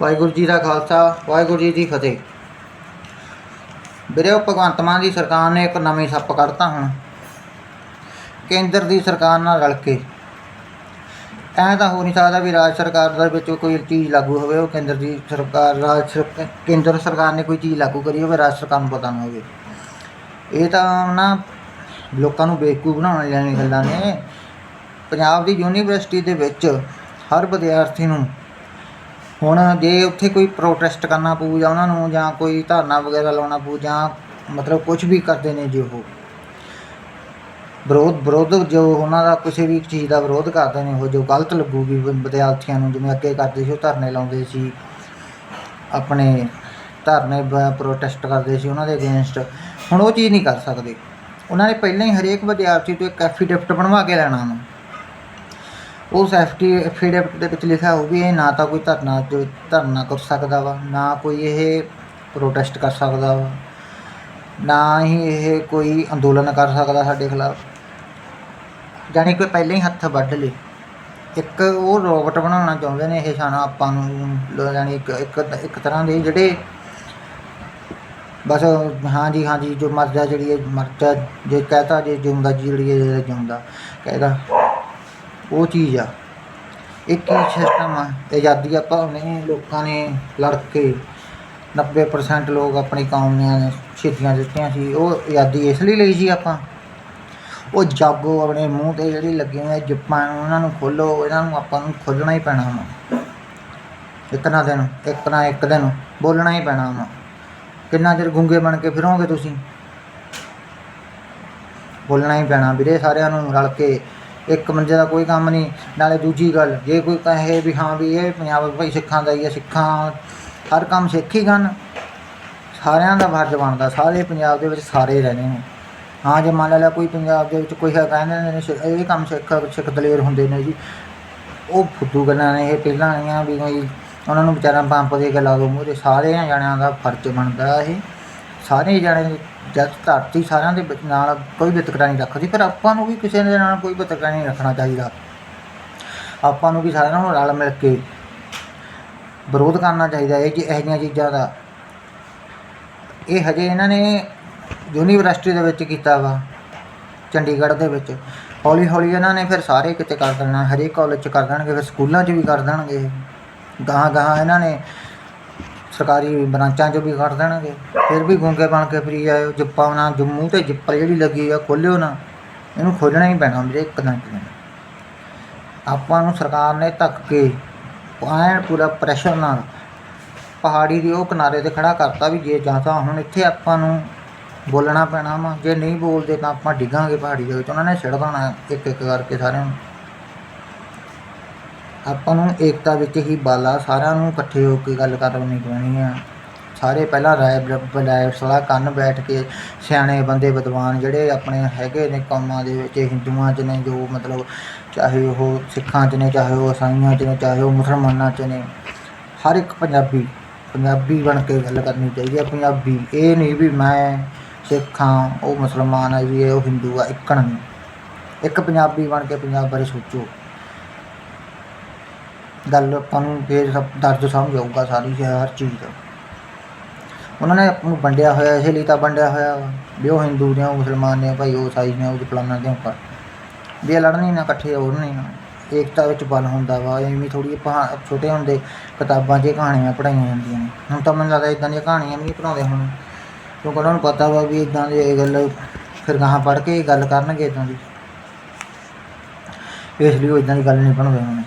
ਵਾਹਿਗੁਰੂ ਜੀ ਦਾ ਖਾਲਸਾ, ਵਾਹਿਗੁਰੂ ਜੀ ਦੀ ਫਤਿਹ। ਵੀਰੇ ਉਹ ਭਗਵੰਤ ਮਾਨ ਦੀ ਸਰਕਾਰ ਨੇ ਇੱਕ ਨਵੀਂ ਸੱਪ ਕੱਢਤਾ ਹੁਣ। ਕੇਂਦਰ ਦੀ ਸਰਕਾਰ ਨਾਲ ਰਲ ਕੇ। ਐਂ ਤਾਂ ਹੋ ਨਹੀਂ ਸਕਦਾ ਵੀ ਰਾਜ ਸਰਕਾਰ ਦੇ ਵਿੱਚ ਕੋਈ ਚੀਜ਼ ਲਾਗੂ ਹੋਵੇ, ਉਹ ਕੇਂਦਰ ਦੀ ਸਰਕਾਰ, ਰਾਜ ਸਰ- ਕੇਂਦਰ ਸਰਕਾਰ ਨੇ ਕੋਈ ਚੀਜ਼ ਲਾਗੂ ਕਰੀ ਹੋਵੇ, ਰਾਜ ਸਰਕਾਰ ਨੂੰ ਪਤਾ ਨਾ ਹੋਵੇ। ਇਹ ਤਾਂ ਨਾ ਲੋਕਾਂ ਨੂੰ ਬੇਵਕੂਫ ਬਣਾਉਣ ਵਾਲੀਆਂ ਗੱਲਾਂ ਨੇ। ਪੰਜਾਬ ਦੀ ਯੂਨੀਵਰਸਿਟੀ ਦੇ ਵਿੱਚ ਹਰ ਵਿਦਿਆਰਥੀ ਨੂੰ ਹੁਣ ਜੇ ਉੱਥੇ ਕੋਈ ਪ੍ਰੋਟੈਸਟ ਕਰਨਾ ਪਊ ਜਾਂ ਉਹਨਾਂ ਨੂੰ ਜਾਂ ਕੋਈ ਧਰਨਾ ਵਗੈਰਾ ਲਾਉਣਾ ਪਊ ਜਾਂ ਮਤਲਬ ਕੁਝ ਵੀ ਕਰਦੇ ਨੇ ਜੋ ਉਹ। ਵਿਰੋਧ ਵਿਰੋਧ ਜੋ ਉਹਨਾਂ ਦਾ ਕਿਸੇ ਵੀ ਚੀਜ਼ ਦਾ ਵਿਰੋਧ ਕਰਦੇ ਨੇ, ਉਹ ਜੋ ਗਲਤ ਲੱਗੂਗੀ ਵਿਦਿਆਰਥੀਆਂ ਨੂੰ, ਜਿਵੇਂ ਅੱਗੇ ਕਰਦੇ ਸੀ ਉਹ ਧਰਨੇ ਲਾਉਂਦੇ ਸੀ, ਆਪਣੇ ਧਰਨੇ ਪ੍ਰੋਟੈਸਟ ਕਰਦੇ ਸੀ ਉਹਨਾਂ ਦੇ ਅਗੇਂਸਟ ਹੁਣ ਉਹ ਚੀਜ਼ ਨਹੀਂ ਕਰ ਸਕਦੇ। ਉਹਨਾਂ ਨੇ ਪਹਿਲਾਂ ਹੀ ਹਰੇਕ ਵਿਦਿਆਰਥੀ ਤੋਂ ਇੱਕ ਐਫੀਡੇਵਿਟ ਬਣਵਾ ਕੇ ਲੈਣਾ ਉਹਨੂੰ ਉਸ ਐਫਟੀ ਐਫੀਡੇਵਿਟ ਦੇ ਵਿੱਚ ਲਿਖਿਆ ਹੋਊ ਵੀ ਇਹ ਨਾ ਤਾਂ ਕੋਈ ਧਰਨਾ ਜੋ ਧਰਨਾ ਕਰ ਸਕਦਾ ਵਾ, ਨਾ ਕੋਈ ਇਹ ਪ੍ਰੋਟੈਸਟ ਕਰ ਸਕਦਾ ਵਾ, ਨਾ ਹੀ ਇਹ ਕੋਈ ਅੰਦੋਲਨ ਕਰ ਸਕਦਾ ਸਾਡੇ ਖਿਲਾਫ। ਜਾਣੀ ਕਿ ਪਹਿਲਾਂ ਹੀ ਹੱਥ ਵੱਢ ਲਏ। ਇੱਕ ਉਹ ਰੋਬੋਟ ਬਣਾਉਣਾ ਚਾਹੁੰਦੇ ਨੇ ਇਹ ਸਾਨੂੰ ਆਪਾਂ ਨੂੰ, ਲ- ਇੱਕ ਇੱਕ ਤਰ੍ਹਾਂ ਦੇ ਜਿਹੜੇ ਬਸ ਹਾਂਜੀ ਹਾਂਜੀ ਜੋ ਮਰਜ਼ਾ ਜਿਹੜੀ ਹੈ ਮਰਜ਼ਾ, ਜੇ ਕਹਤਾ ਜੇ ਜਿਉਂਦਾ ਜਿਹੜੀ ਹੈ ਜਿਹੜਾ ਜਿਉਂਦਾ ਕਹਿਦਾ ਉਹ ਚੀਜ਼ ਆ। ਇੱਕ ਹੀ ਸਿਸਟਮ ਆ? ਆਜ਼ਾਦੀ ਆਪਾਂ ਨੇ ਲੋਕਾਂ ਨੇ ਲੜ ਕੇ 90% ਲੋਕ ਆਪਣੀ ਕੌਮ ਨੇ ਸ਼ਹੀਦੀਆਂ ਦਿੱਤੀਆਂ ਸੀ। ਉਹ ਆਜ਼ਾਦੀ ਇਸ ਲਈ ਲਈ ਸੀ ਆਪਾਂ। ਉਹ ਜਾਗੋ ਆਪਣੇ ਮੂੰਹ ਤੇ ਜਿਹੜੀ ਲੱਗੀ ਹੋਈ ਜਿੱਪਾਂ ਨੂੰ ਉਹਨਾਂ ਨੂੰ ਖੋਲੋ, ਇਹਨਾਂ ਨੂੰ ਆਪਾਂ ਨੂੰ ਖੋਲਣਾ ਹੀ ਪੈਣਾ ਵਾ। ਇੱਕ ਨਾ ਦਿਨ, ਇੱਕ ਨਾ ਇੱਕ ਦਿਨ ਬੋਲਣਾ ਹੀ ਪੈਣਾ ਵਾ। ਕਿੰਨਾ ਚਿਰ ਗੁੰਗੇ ਬਣ ਕੇ ਫਿਰੋਗੇ ਤੁਸੀਂ? ਬੋਲਣਾ ਹੀ ਪੈਣਾ। ਵੀਰੇ ਸਾਰਿਆਂ ਨੂੰ ਰਲ ਕੇ ਇੱਕ ਬੰਦੇ ਦਾ ਕੋਈ ਕੰਮ ਨਹੀਂ, ਨਾਲੇ ਦੂਜੀ ਗੱਲ, ਜੇ ਕੋਈ ਕਹੇ ਵੀ ਹਾਂ ਵੀ ਇਹ ਪੰਜਾਬ ਭਾਈ ਸਿੱਖਾਂ ਦਾ ਹੀ ਹੈ, ਸਿੱਖਾਂ ਹਰ ਕੰਮ ਸਿੱਖ ਹੀ ਕਰਨ, ਸਾਰਿਆਂ ਦਾ ਫਰਜ਼ ਬਣਦਾ, ਸਾਰੇ ਪੰਜਾਬ ਦੇ ਵਿੱਚ ਸਾਰੇ ਰਹਿੰਦੇ ਨੇ। ਹਾਂ, ਜੇ ਮੰਨ ਲਿਆ ਕੋਈ ਪੰਜਾਬ ਦੇ ਵਿੱਚ ਕੋਈ ਹੈ ਕਹਿੰਦੇ ਨੇ ਸਿ- ਇਹ ਕੰਮ ਸਿੱਖ ਸਿੱਖ ਦਲੇਰ ਹੁੰਦੇ ਨੇ ਜੀ। ਉਹ ਫੁੱਦੂ ਗੱਲਾਂ ਨੇ, ਇਹ ਪਹਿਲਾਂ ਆਈਆਂ ਵੀ ਕੋਈ ਉਹਨਾਂ ਨੂੰ ਵਿਚਾਰਾ ਪੰਪ ਦੇ ਕੇ ਲਾ ਦੋ ਮੂਹਰੇ ਸਾਰਿਆਂ ਜਣਿਆਂ ਦਾ ਫਰਜ਼ ਬਣਦਾ ਇਹ। ਸਾਰੇ ਜਣੇ ਜਦ ਧਰਤੀ ਸਾਰਿਆਂ ਦੇ ਨਾਲ ਕੋਈ ਵਿਤਕਰਾ ਨਹੀਂ ਰੱਖਦੀ ਪਰ ਆਪਾਂ ਨੂੰ ਵੀ ਕਿਸੇ ਦੇ ਨਾਲ ਕੋਈ ਵਿਤਕਰਾ ਨਹੀਂ ਰੱਖਣਾ ਚਾਹੀਦਾ। ਆਪਾਂ ਨੂੰ ਵੀ ਸਾਰਿਆਂ ਨੂੰ ਰਲ ਮਿਲ ਕੇ ਵਿਰੋਧ ਕਰਨਾ ਚਾਹੀਦਾ ਇਹ ਜੀ, ਇਹੋ ਜਿਹੀਆਂ ਚੀਜ਼ਾਂ ਦਾ। ਇਹ ਹਜੇ ਇਹਨਾਂ ਨੇ ਯੂਨੀਵਰਸਿਟੀ ਦੇ ਵਿੱਚ ਕੀਤਾ ਵਾ, ਚੰਡੀਗੜ੍ਹ ਦੇ ਵਿੱਚ। ਹੌਲੀ ਹੌਲੀ ਇਹਨਾਂ ਨੇ ਫਿਰ ਸਾਰੇ ਕਿਤੇ ਕਰ ਦੇਣਾ, ਹਰੇਕ ਕਾਲਜ 'ਚ ਕਰ ਦੇਣਗੇ, ਫਿਰ ਸਕੂਲਾਂ 'ਚ ਵੀ ਕਰ ਦੇਣਗੇ। ਗਾਹਾਂ ਗਾਹਾਂ ਇਹਨਾਂ ਨੇ ਸਰਕਾਰੀ ਬ੍ਰਾਂਚਾਂ 'ਚ ਵੀ ਕਰ ਦੇਣਗੇ। ਫਿਰ ਵੀ ਗੁੰਗੇ ਬਣ ਕੇ ਫਰੀ ਆਇਓ ਜਿੱਪਾਂ ਨਾਲ ਜੰਮੂ ਤੇ ਜਿੱਪਾ ਜਿਹੜੀ ਲੱਗੀ ਆ, ਖੋਲਿਓ ਨਾ। ਇਹਨੂੰ ਖੋਲਣਾ ਹੀ ਪੈਣਾ ਵੀਰੇ ਇੱਕ ਨਾ ਇੱਕ ਦਿਨ। ਆਪਾਂ ਨੂੰ ਸਰਕਾਰ ਨੇ ਧੱਕ ਕੇ ਐਨ ਪੂਰਾ ਪ੍ਰੈਸ਼ਰ ਨਾਲ ਪਹਾੜੀ ਦੇ ਉਹ ਕਿਨਾਰੇ ਤੇ ਖੜਾ ਕਰਤਾ ਵੀ ਜੇ ਜਾਂ ਤਾਂ ਹੁਣ ਇੱਥੇ ਆਪਾਂ ਨੂੰ ਬੋਲਣਾ ਪੈਣਾ ਵਾ। ਜੇ ਨਹੀਂ ਬੋਲਦੇ ਤਾਂ ਆਪਾਂ ਡਿੱਗਾਂਗੇ ਪਹਾੜੀ ਦੇ ਵਿੱਚ। ਉਹਨਾਂ ਨੇ ਛਿੜ ਦੇਣਾ ਇੱਕ ਇੱਕ ਕਰਕੇ ਸਾਰਿਆਂ ਨੂੰ ਆਪਾਂ ਨੂੰ ਏਕਤਾ ਵਿੱਚ ਹੀ ਬਲ ਆ ਸਾਰਿਆਂ ਨੂੰ ਇਕੱਠੇ ਹੋ ਕੇ ਗੱਲ ਕਰਨੀ ਪੈਣੀ ਆ। ਸਾਰੇ ਪਹਿਲਾਂ ਰਾਏ ਬਲਾਏ ਸਲਾਹ ਕੰਨ ਬੈਠ ਕੇ ਸਿਆਣੇ ਬੰਦੇ ਵਿਦਵਾਨ ਜਿਹੜੇ ਆਪਣੇ ਹੈਗੇ ਨੇ ਕੌਮਾਂ ਦੇ ਵਿੱਚ ਹਿੰਦੂਆਂ 'ਚ ਨੇ, ਜੋ ਮਤਲਬ ਚਾਹੇ ਉਹ ਸਿੱਖਾਂ 'ਚ ਨੇ, ਚਾਹੇ ਉਹ ਇਸਾਈਆਂ 'ਚ ਨੇ, ਚਾਹੇ ਉਹ ਮੁਸਲਮਾਨਾਂ 'ਚ ਨੇ, ਹਰ ਇੱਕ ਪੰਜਾਬੀ ਪੰਜਾਬੀ ਬਣ ਕੇ ਗੱਲ ਕਰਨੀ ਚਾਹੀਦੀ ਹੈ ਪੰਜਾਬੀ, ਇਹ ਨਹੀਂ ਵੀ ਮੈਂ ਸਿੱਖ ਹਾਂ, ਉਹ ਮੁਸਲਮਾਨ ਆ ਜੀ, ਇਹ ਉਹ ਹਿੰਦੂ ਆ, ਇੱਕਣ ਨਹੀਂ। ਇੱਕ ਪੰਜਾਬੀ ਬਣ ਕੇ ਪੰਜਾਬ ਬਾਰੇ ਸੋਚੋ। ਗੱਲ ਆਪਾਂ ਨੂੰ ਫੇਰ ਸਭ ਦਰਦ ਸਮਝ ਆਊਗਾ ਸਾਰੀ ਹਰ ਚੀਜ਼ ਦਾ ਉਹਨਾਂ ਨੇ ਆਪ ਨੂੰ ਵੰਡਿਆ ਹੋਇਆ, ਇਸੇ ਲਈ ਤਾਂ ਵੰਡਿਆ ਹੋਇਆ ਵਾ ਵੀ ਉਹ ਹਿੰਦੂ ਨੇ, ਉਹ ਮੁਸਲਮਾਨ ਨੇ ਭਾਈ ਉਹ ਸਾਈ ਨੇ, ਉਹ ਫਲਾਨਾ ਦੇ ਉੱਪਰ ਵੀ ਇਹ ਲੜਨੀ ਨਾ, ਇਕੱਠੇ ਹੋਰ ਨਹੀਂ ਨਾ। ਏਕਤਾ ਵਿੱਚ ਬਲ ਹੁੰਦਾ ਵਾ, ਐਵੇਂ ਥੋੜੀ ਆਪਾਂ ਛੋਟੇ ਹੁੰਦੇ ਕਿਤਾਬਾਂ 'ਚ ਕਹਾਣੀਆਂ ਪੜ੍ਹਾਈਆਂ ਜਾਂਦੀਆਂ ਨੇ। ਹੁਣ ਤਾਂ ਮੈਨੂੰ ਲੱਗਦਾ ਇਦਾਂ ਦੀਆਂ ਕਹਾਣੀਆਂ ਵੀ ਨਹੀਂ ਪੜ੍ਹਾਉਂਦੇ ਹੁਣ। ਕਿਉਂਕਿ ਉਹਨਾਂ ਨੂੰ ਪਤਾ ਵਾ ਵੀ ਇਦਾਂ ਦੀ ਇਹ ਗੱਲ ਫਿਰ ਗਾਹਾਂ ਪੜ੍ਹ ਕੇ ਗੱਲ ਕਰਨਗੇ ਇਦਾਂ ਦੀ। ਇਸ ਲਈ ਉਹ ਇਦਾਂ ਦੀ ਗੱਲ ਨਹੀਂ ਬਣਾਉਂਦੇ ਹੁਣ।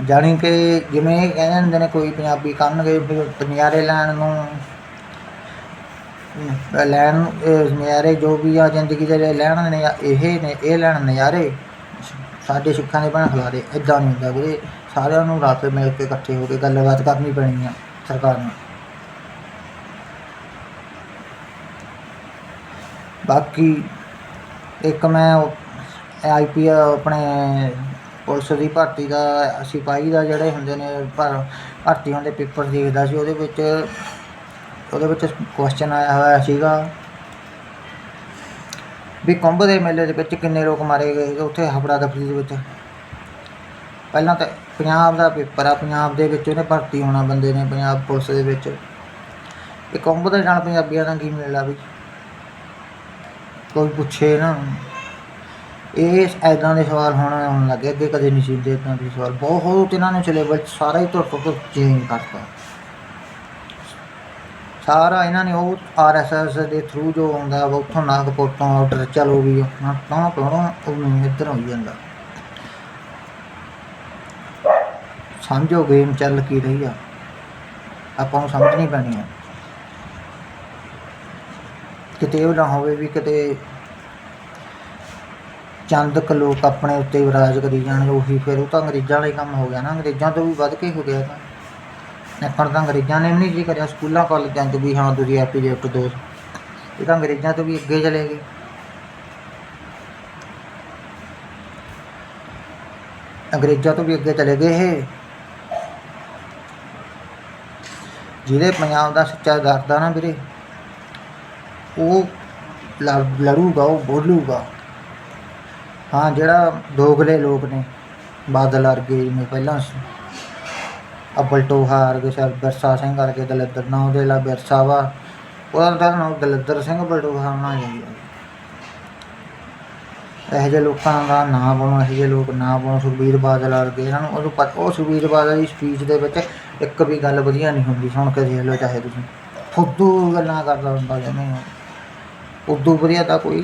ਜਾਣੀ ਕਿ ਜਿਵੇਂ ਇਹ ਕਹਿੰਦੇ ਹੁੰਦੇ ਨੇ ਕੋਈ ਪੰਜਾਬੀ ਕਰਨਗੇ ਨਜ਼ਾਰੇ ਲੈਣ ਨੂੰ ਲੈਣ ਨੂੰ, ਨਜ਼ਾਰੇ ਜੋ ਵੀ ਆ ਜ਼ਿੰਦਗੀ ਦੇ ਲੈਣ ਨੇ ਇਹ ਨੇ ਇਹ ਲੈਣ ਨਜ਼ਾਰੇ ਸਾਡੇ ਸਿੱਖਾਂ ਦੇ ਬਣ ਖਿਲਾਰੇ ਇਦਾਂ ਨਹੀਂ ਹੁੰਦਾ ਵੀਰੇ। ਸਾਰਿਆਂ ਨੂੰ ਰਲ ਮਿਲ ਕੇ ਇਕੱਠੇ ਹੋ ਕੇ ਗੱਲਬਾਤ ਕਰਨੀ ਪੈਣੀ ਆ ਸਰਕਾਰ ਨੂੰ। ਬਾਕੀ ਇੱਕ ਮੈਂ ਆਈਪੀ ਆਪਣੇ ਪੁਲਿਸ ਦੀ ਭਰਤੀ ਦਾ, ਸਿਪਾਹੀ ਦਾ ਜਿਹੜੇ ਹੁੰਦੇ ਨੇ, ਭਰ, ਭਰਤੀ ਹੁੰਦੇ ਪੇਪਰ ਦੇਖਦਾ ਸੀ, ਉਹਦੇ ਵਿੱਚ ਉਹਦੇ ਵਿੱਚ ਕੁਐਸਚਨ ਆਇਆ ਹੋਇਆ ਸੀਗਾ ਵੀ ਕੁੰਭ ਦੇ ਮੇਲੇ ਦੇ ਵਿੱਚ ਕਿੰਨੇ ਲੋਕ ਮਾਰੇ ਗਏ ਉੱਥੇ ਹਫੜਾ ਦਫੜੀ ਦੇ ਵਿੱਚ। ਪਹਿਲਾਂ ਤਾਂ ਪੰਜਾਬ ਦਾ ਪੇਪਰ ਆ, ਪੰਜਾਬ ਦੇ ਵਿੱਚ ਉਹਨੇ ਭਰਤੀ ਹੋਣਾ ਬੰਦੇ ਨੇ, ਪੰਜਾਬ ਪੁਲਿਸ ਦੇ ਵਿੱਚ। ਇਹ ਕੁੰਭ ਦੇ ਨਾਲ ਪੰਜਾਬੀਆਂ ਦਾ ਕੀ ਮੇਲਾ ਵੀ? ਕੋਈ ਪੁੱਛੇ ਨਾ। ਇਹ ਐਦਾਂ ਦੇ ਸਵਾਲ ਹੁਣ ਆਉਣ ਲੱਗੇ, ਅੱਗੇ ਕਦੇ ਨਹੀਂ ਸੀ ਇਦਾਂ ਦੇ ਸਵਾਲ। ਬਹੁਤ ਇਹਨਾਂ ਨੇ ਸਿਲੇਬਸ ਸਾਰਾ ਹੀ ਧੁਰ ਤੋਂ ਚੇਂਜ ਕਰਤਾ। ਸਾਰਾ ਇਹਨਾਂ ਨੇ ਉਹ ਆਰਐਸਐਸ ਦੇ ਥਰੂ ਜੋ ਆਉਂਦਾ ਵਾ ਉੱਥੋਂ ਨਾਗਪੁਰ ਤੋਂ ਆਰਡਰ ਚਲੋ ਵੀ ਹਾਂ ਤਾਂ ਤੋਂ ਉਹ ਨਹੀਂ ਇੱਧਰ ਹੋਈ ਜਾਂਦਾ। ਸਮਝੋ ਗੇਮ ਚੱਲ ਕੀ ਰਹੀ ਆ। ਆਪਾਂ ਨੂੰ ਸਮਝਣੀ ਪੈਣੀ ਆ। ਕਿਤੇ ਉਹ ਨਾ ਹੋਵੇ ਵੀ ਕਿਤੇ ਚੰਦ ਕੁ ਲੋਕ ਆਪਣੇ ਉੱਤੇ ਹੀ ਰਾਜ ਕਰੀ ਜਾਣ ਉਹੀ ਫਿਰ ਉਹ ਤਾਂ ਅੰਗਰੇਜ਼ਾਂ ਵਾਲਾ ਹੀ ਕੰਮ ਹੋ ਗਿਆ ਨਾ, ਅੰਗਰੇਜ਼ਾਂ ਤੋਂ ਵੀ ਵੱਧ ਕੇ ਹੋ ਗਿਆ ਤਾਂ। ਨੱਕਣ ਤਾਂ ਅੰਗਰੇਜ਼ਾਂ ਨੇ ਵੀ ਨਹੀਂ ਜੀ ਕਰਿਆ, ਸਕੂਲਾਂ, ਕਾਲਜਾਂ 'ਚ ਵੀ, ਹਾਂ, ਤੁਸੀਂ ਐਪੀਜੈਕਟ ਦੋ ਇਹ ਤਾਂ ਅੰਗਰੇਜ਼ਾਂ ਤੋਂ ਵੀ ਅੱਗੇ ਚਲੇ ਗਏ। ਅੰਗਰੇਜ਼ਾਂ ਤੋਂ ਵੀ ਅੱਗੇ ਚਲੇ ਗਏ ਇਹ। ਜਿਹਦੇ ਪੰਜਾਬ ਦਾ ਸੱਚਾ ਦਰਦਾ ਨਾ ਵੀਰੇ, ਉਹ ਲੜ- ਲੜੂਗਾ ਉਹ ਬੋਲੂਗਾ। ਹਾਂ, ਜਿਹੜਾ ਦੋਗਲੇ ਲੋਕ ਨੇ, ਬਾਦਲ ਵਰਗੇ ਜਿਵੇਂ ਪਹਿਲਾਂ ਸੀ। ਅੱਬਲ ਟੋਹਾ ਵਰਗੇ ਸਰ ਬਿਰਸਾ ਸਿੰਘ ਵਰਗੇ ਦਲਿੱਦਰ ਨਾ ਉਹਦੇ ਲਾ ਬਿਰਸਾ ਵਾ, ਉਹਦਾ ਤਾਂ ਨਾਮ ਦਲਿੱਦਰ ਸਿੰਘ ਬਲਟੋਹਾ ਹੋਣਾ ਚਾਹੀਦਾ ਇਹੋ ਜਿਹੇ ਲੋਕਾਂ ਦਾ ਨਾਂ ਬਣੋ, ਇਹੋ ਜਿਹੇ ਲੋਕ ਨਾਂ ਬਣੋ, ਸੁਖਬੀਰ ਬਾਦਲ ਵਰਗੇ ਇਹਨਾਂ ਨੂੰ, ਉਹਨੂੰ ਪਤਾ, ਉਹ ਸੁਖਬੀਰ ਬਾਦਲ ਦੀ ਸਪੀਚ ਦੇ ਵਿੱਚ ਇੱਕ ਵੀ ਗੱਲ ਵਧੀਆ ਨਹੀਂ ਹੁੰਦੀ, ਸੁਣ ਕੇ ਦੇਖ ਲਓ ਚਾਹੇ ਤੁਸੀਂ। ਫੁੱਦੂ ਗੱਲਾਂ ਕਰਦਾ ਹੁੰਦਾ ਜਿਵੇਂ ਉਦੋਂ ਵਧੀਆ ਤਾਂ ਕੋਈ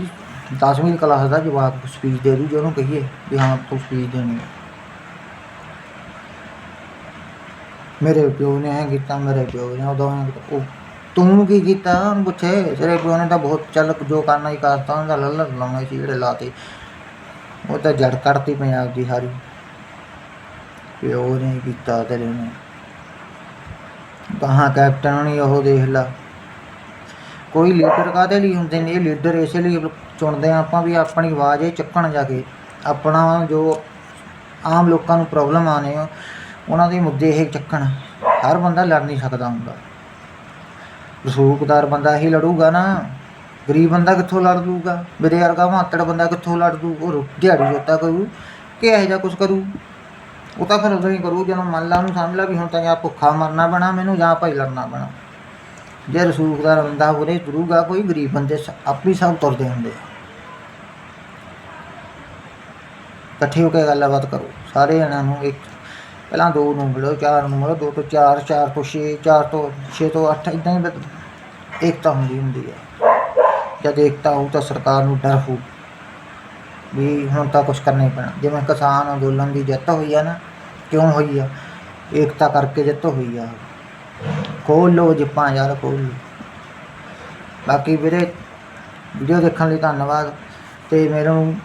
10ਵੀਂ ਕਲਾਸ ਦਾ ਜਵਾਬ ਸਪੀਚ ਦੇ ਦੂ ਜੇ ਉਹਨੂੰ ਕਹੀਏ ਵੀ ਹਾਂ ਤੂੰ ਸਪੀਚ ਦੇਣੀ ਹੈ ਮੇਰੇ ਪਿਓ ਨੇ ਐਂ ਕੀਤਾ ਮੇਰੇ ਪਿਓ ਨੇ ਉਦੋਂ ਐਂ ਕੀਤਾ। ਉਹ ਤੂੰ ਕੀ ਕੀਤਾ ਉਹਨੂੰ ਪੁੱਛੇ ਤੇਰੇ ਪਿਓ ਨੇ ਤਾਂ ਬਹੁਤ ਚੱਲ ਜੋ ਕਰਨਾ ਹੀ ਕਰਤਾ ਉਹਦਾ ਲੱਲ ਲਾਉਣਾ ਸੀ ਜਿਹੜੇ ਲਾਤੇ ਉਹ ਤਾਂ ਜੜ ਕੱਢਤੀ ਪੰਜਾਬ ਦੀ ਸਾਰੀ ਪਿਓ ਨੇ ਕੀਤਾ ਤੇਰੇ ਨੇ ਕਹਾਂ ਕੈਪਟਨ ਨਹੀਂ ਉਹ ਦੇਖ ਲਾ ਕੋਈ ਲੀਡਰ ਕਾਦੇ ਲਈ ਹੁੰਦੇ ਨੇ ਇਹ ਲੀਡਰ ਇਸੇ ਲਈ ਸੁਣਦੇ ਹਾਂ, ਆਪਾਂ ਵੀ ਆਪਣੀ ਆਵਾਜ਼ ਇਹ ਚੱਕਣ ਜਾ ਕੇ ਆਪਣਾ ਜੋ ਆਮ ਲੋਕਾਂ ਨੂੰ ਪ੍ਰੋਬਲਮ ਆਨੇ ਆ, ਉਹਨਾਂ ਦੇ ਮੁੱਦੇ ਇਹ ਚੱਕਣ। ਹਰ ਬੰਦਾ ਲੜ ਨਹੀਂ ਸਕਦਾ ਹੁੰਦਾ। ਰਸੂਖਦਾਰ ਬੰਦਾ ਹੀ ਲੜੂਗਾ ਨਾ। ਗਰੀਬ ਬੰਦਾ ਕਿੱਥੋਂ ਲੜ ਲੂਗਾ ਮੇਰੇ ਵਰਗਾ ਮਾਤੜ ਬੰਦਾ ਕਿੱਥੋਂ ਲੜ ਦੂ? ਉਹ ਰੁ- ਦਿਹਾੜੀ ਜੋਤਾ ਕਰੂ, ਕਿ ਇਹੋ ਜਿਹਾ ਕੁਝ ਕਰੂ? ਉਹ ਤਾਂ ਫਿਰ ਉਦੋਂ ਹੀ ਕਰੂ, ਜਦੋਂ ਮੰਨ ਲਾ ਨੂੰ ਸਮਝ ਲਾ ਵੀ ਹੁਣ ਤਾਂ ਜਾਂ ਭੁੱਖਾ ਮਰਨਾ ਪੈਣਾ ਮੈਨੂੰ ਜਾਂ ਭਾਈ ਲੜਨਾ ਪੈਣਾ ਜੇ ਰਸੂਖਦਾਰ ਬੰਦਾ ਉਰੇ ਤੁਰੂਗਾ, ਕੋਈ ਗਰੀਬ ਬੰਦੇ ਸ- ਹੀ ਸਭ ਤੁਰਦੇ ਹੁੰਦੇ ਆ। ਇਕੱਠੇ ਹੋ ਕੇ ਗੱਲਬਾਤ ਕਰੋ। ਸਾਰੇ ਜਣਿਆਂ ਨੂੰ ਇੱਕ, ਪਹਿਲਾਂ ਦੋ ਨੂੰ ਮਿਲੋ, ਚਾਰ ਨੂੰ ਮਿਲੋ, ਦੋ ਤੋਂ ਚਾਰ ਚਾਰ ਤੋਂ 6 ਚਾਰ ਤੋਂ 6 ਤੋਂ 8 ਇਦਾਂ ਹੀ ਬਦ- ਏਕਤਾ ਹੁੰਦੀ ਹੁੰਦੀ ਹੈ ਜਦ ਏਕਤਾ ਹੋਊ ਤਾਂ ਸਰਕਾਰ ਨੂੰ ਡਰ ਹੋਊ। ਵੀ ਹੁਣ ਤਾਂ ਕੁਝ ਕਰਨਾ ਹੀ ਪੈਣਾ। ਜਿਵੇਂ ਕਿਸਾਨ ਅੰਦੋਲਨ ਦੀ ਜਿੱਤ ਹੋਈ ਆ ਨਾ, ਕਿਉਂ ਹੋਈ ਆ? ਏਕਤਾ ਕਰਕੇ ਜਿੱਤ ਹੋਈ ਆ। ਖੋਲ ਲੋ ਜਿੱਪਾਂ ਯਾਰ, ਖੋਲ ਬਾਕੀ ਵੀਰੇ ਵੀਡੀਓ ਦੇਖਣ ਲਈ ਧੰਨਵਾਦ ਤੇ ਮੈਨੂੰ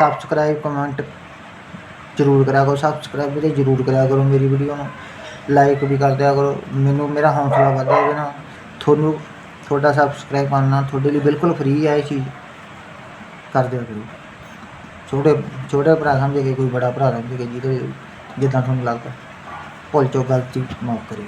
ਸਬਸਕ੍ਰਾਈਬ ਕਮੈਂਟ ਜ਼ਰੂਰ ਕਰਿਆ ਕਰੋ। ਸਬਸਕ੍ਰਾਈਬ ਵੀਰੇ ਜ਼ਰੂਰ ਕਰਿਆ ਕਰੋ ਮੇਰੀ ਵੀਡੀਓ ਨੂੰ। ਲਾਈਕ ਵੀ ਕਰ ਦਿਆ ਕਰੋ। ਮੈਨੂੰ, ਮੇਰਾ ਹੌਸਲਾ ਵਧਦਾ ਇਹਦੇ ਨਾਲ ਤੁਹਾਨੂੰ, ਤੁਹਾਡਾ ਸਬਸਕ੍ਰਾਈਬ ਕਰਨਾ ਤੁਹਾਡੇ ਲਈ ਬਿਲਕੁਲ ਫ੍ਰੀ ਹੈ ਇਹ ਚੀਜ਼। ਕਰ ਦਿਆ ਕਰੋ। ਛੋਟੇ ਛੋਟੇ ਭਰਾ ਸਮਝ ਕੇ, ਕੋਈ ਬੜਾ ਭਰਾ ਸਮਝ ਕੇ ਜਿਹਦੇ ਜਿੱਦਾਂ ਤੁਹਾਨੂੰ ਲੱਗਦਾ। ਭੁੱਲ ਚੋਂ ਗਲਤੀ ਮਾਫ ਕਰਿਓ।